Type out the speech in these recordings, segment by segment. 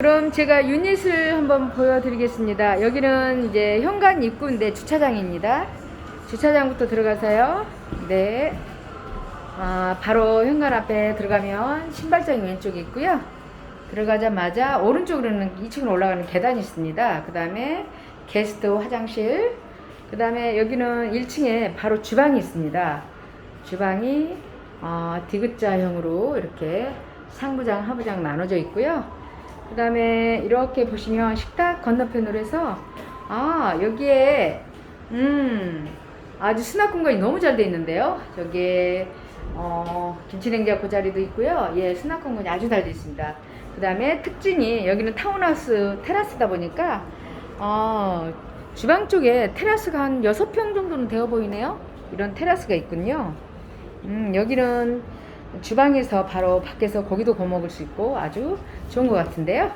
그럼 제가 유닛을 한번 보여드리겠습니다. 여기는 이제 현관 입구인데 주차장입니다. 주차장부터 들어가서요. 네. 아, 바로 현관 앞에 들어가면 신발장이 왼쪽에 있고요. 들어가자마자 오른쪽으로는 2층으로 올라가는 계단이 있습니다. 그 다음에 게스트 화장실. 그 다음에 여기는 1층에 바로 주방이 있습니다. 주방이 어, 디귿자형으로 이렇게 상부장, 하부장 나눠져 있고요. 그 다음에 이렇게 보시면 식탁 건너편으로 해서 아 여기에 음 아주 수납 공간이 너무 잘 돼 있는데요. 저기에 어, 김치냉장고 자리도 있고요. 예, 수납 공간이 아주 잘 돼 있습니다. 그 다음에 특징이 여기는 타운하우스 테라스다 보니까 어, 주방 쪽에 테라스가 한 6평 정도는 되어 보이네요. 이런 테라스가 있군요. 음, 여기는 주방에서 바로 밖에서 고기도 구워 먹을 수 있고 아주 좋은 것 같은데요.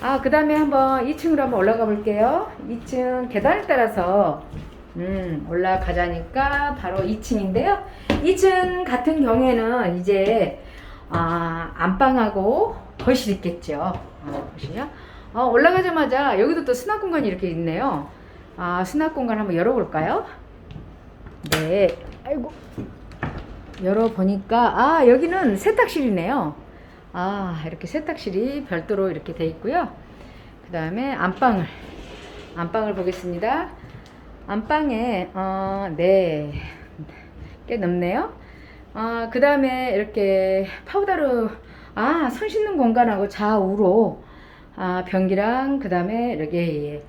아, 그 다음에 한번 2층으로 한번 올라가 볼게요. 2층 계단을 따라서 음, 올라가자니까 바로 2층인데요. 2층 같은 경우에는 이제 아, 안방하고 거실 있겠죠. 어, 보시면 어, 올라가자마자 여기도 또 수납 공간이 이렇게 있네요. 아, 수납 공간 한번 열어볼까요? 네. 아이고. 열어보니까, 아, 여기는 세탁실이네요. 아, 이렇게 세탁실이 별도로 이렇게 돼 있고요. 그 다음에 안방을, 안방을 보겠습니다. 안방에, 어, 네. 꽤 넓네요. 아, 그 다음에 이렇게 파우더로, 아, 손 씻는 공간하고 좌우로, 아, 변기랑 그 다음에 이렇게 예,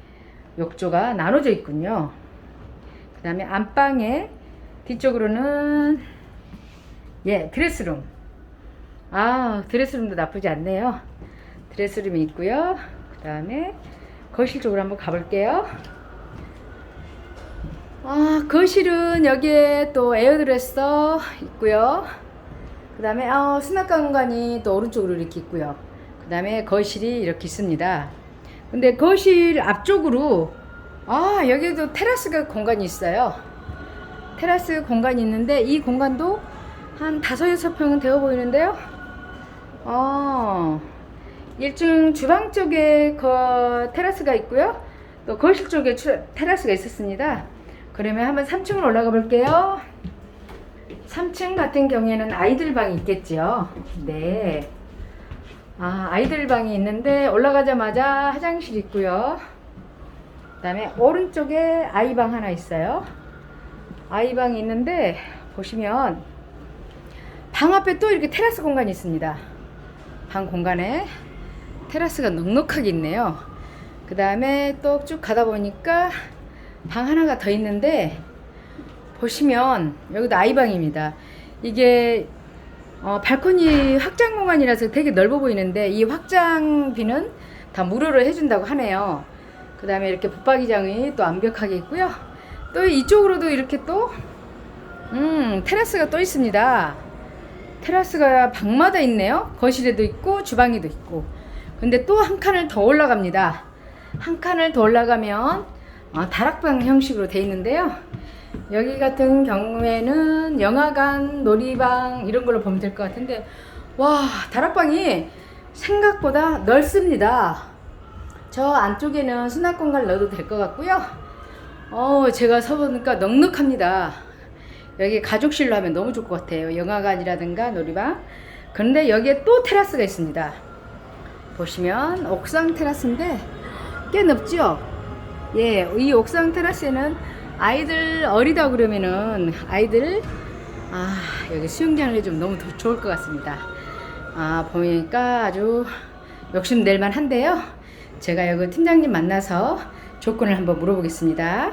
욕조가 나눠져 있군요. 그 다음에 안방에 뒤쪽으로는 예 드레스룸. 아 드레스룸도 나쁘지 않네요. 드레스룸이 있고요. 그 다음에 거실 쪽으로 한번 가볼게요. 아 거실은 여기에 또 에어드레서 있고요. 그 다음에 어, 수납 공간이 또 오른쪽으로 이렇게 있고요. 그 다음에 거실이 이렇게 있습니다. 근데 거실 앞쪽으로 아 여기도 테라스가 공간이 있어요. 테라스 공간이 있는데 이 공간도 한 다섯 여섯 평은 되어 보이는데요. 어 1층 주방 쪽에 그 테라스가 있고요. 또 거실 쪽에 추- 테라스가 있었습니다. 그러면 한번 3층으로 올라가 볼게요. 3층 같은 경우에는 아이들 방이 있겠죠 네. 아, 아이들 방이 있는데 올라가자마자 화장실 있고요. 그다음에 오른쪽에 아이 방 하나 있어요. 아이 방이 있는데 보시면 방 앞에 또 이렇게 테라스 공간이 있습니다. 방 공간에 테라스가 넉넉하게 있네요. 그 다음에 또 쭉 가다 보니까 방 하나가 더 있는데 보시면 여기도 아이 방입니다. 이게 어, 발코니 확장 공간이라서 되게 넓어 보이는데 이 확장비는 다 무료로 해준다고 하네요. 그 다음에 이렇게 붙박이장이 또 완벽하게 있고요. 또 이쪽으로도 이렇게 또 음, 테라스가 또 있습니다. 테라스가 방마다 있네요. 거실에도 있고 주방에도 있고. 근데 또 한 칸을 더 올라갑니다. 한 칸을 더 올라가면 어, 다락방 형식으로 돼 있는데요. 여기 같은 경우에는 영화관, 놀이방 이런 걸로 보면 될 것 같은데 와 다락방이 생각보다 넓습니다. 저 안쪽에는 수납 공간을 넣어도 될 것 같고요. 어 제가 서보니까 넉넉합니다. 여기 가족실로 하면 너무 좋을 것 같아요. 영화관이라든가 놀이방. 그런데 여기에 또 테라스가 있습니다. 보시면 옥상 테라스인데 꽤 넓죠? 예, 이 옥상 테라스에는 아이들 어리다 그러면은 아이들 아 여기 수영장을 해주면 너무 더 좋을 것 같습니다. 아 보니까 아주 욕심 낼 만한데요. 제가 여기 팀장님 만나서 조건을 한번 물어보겠습니다.